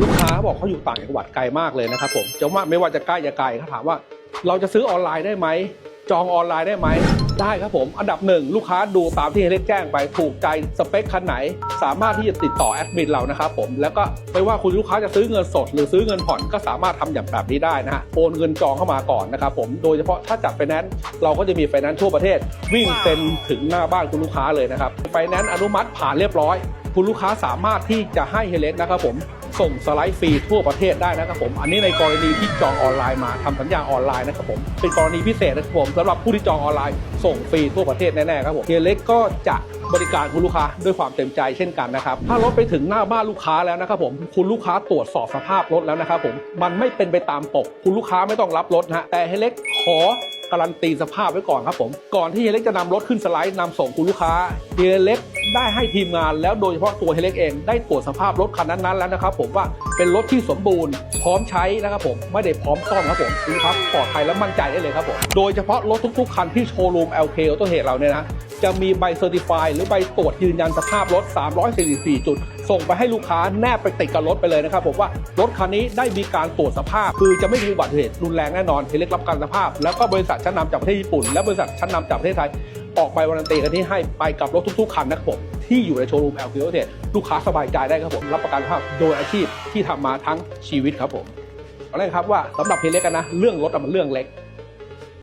ลูกค้าบอกเขาอยู่ต่างจังหวัดไกลมากเลยนะครับผมจะว่าไม่ว่าจะใกล้จะไกลเขาถามว่า เราจะซื้อออนไลน์ได้ไหมจองออนไลน์ได้ไหมได้ครับผม อันดับหนึ่งลูกค้าดูตามที่เฮเล็กแจ้งไปถูกใจสเปคคันไหน สามารถที่จะติดต่อแอดมินเรานะครับผมแล้วก็ไม่ว่าคุณลูกค้าจะซื้อเงินสด หรือซื้อเงินผ่อนก็สามารถทำอย่างแบบนี้ได้นะฮะโอนเงินจองเข้ามาก่อนนะครับผมโดยเฉพาะถ้าจัดไฟแนนซ์เราก็จะมีไฟแนนซ์ทั่วประเทศ วิ่งเซ็นถึงหน้าบ้านคุณลูกค้าเลยนะครับไฟแนนซ์อนุมัติผ่านเรียบร้อย คุณลูกค้าสามารถที่จะให้เฮเล็กนะครับผม ส่งสไลด์ฟรีทั่วประเทศได้นะครับผม อันนี้ในกรณีที่จองออนไลน์มาทำสัญญาออนไลน์นะครับผม เป็นกรณีพิเศษนะครับผมสำหรับผู้ที่จองออนไลน์ ส่งฟรีทั่วประเทศแน่ๆครับผมเฮเล็กก็จะบริการคุณลูกค้าด้วยความเต็มใจเช่นกันนะครับถ้ารถไปถึงหน้าบ้านลูกค้าแล้วนะครับผมคุณลูกค้าตรวจสอบสภาพรถแล้วนะครับผมมันไม่เป็นไปตามปก คุณลูกค้าไม่ต้องรับรถนะฮะแต่เฮเล็กขอการันตีสภาพไว้ก่อนครับผม ก่อนที่เฮเล็กจะนำรถขึ้นสไลด์นำส่งคุณลูกค้าเฮเล็ก ได้ให้ทีมงานแล้วโดยเฉพาะตัวเฮเล็กเองได้ตรวจสภาพรถคันนั้นๆแล้วนะครับผมว่าเป็นรถที่สมบูรณ์พร้อมใช้นะครับผมไม่ได้พร้อมซ่อมครับผมคุณลูกค้าปลอดภัยและมั่นใจได้เลยครับผมโดยเฉพาะรถทุกๆ คันที่โชว์รูม LK ออโตเฮดเราเนี่ยนะจะมีใบเซอร์ติฟายหรือใบตรวจยืนยันสภาพรถ 344 จุด ส่งไปให้ลูกค้าแนบไปติดกับรถไปเลยนะครับผมว่ารถคันนี้ได้มีการตรวจสภาพ คือจะไม่มีอุบัติเหตุรุนแรงแน่นอนเฮเล็กรับกันสภาพ แล้วก็บริษัทชั้นนำจากประเทศญี่ปุ่นและบริษัทชั้นนำจากประเทศไทย ออกไปวารันตีกันที่ให้ไปกับรถทุก ๆ คันนะครับผมที่อยู่ในโชว์รูมแอลคิวเฮดลูกค้าสบายใจได้ครับผมรับประกันภาพโดยอาชีพที่ทำมาทั้งชีวิตครับผมเอาเลยครับว่าสำหรับเฮเล็กกันนะเรื่องรถมันเรื่องเล็ก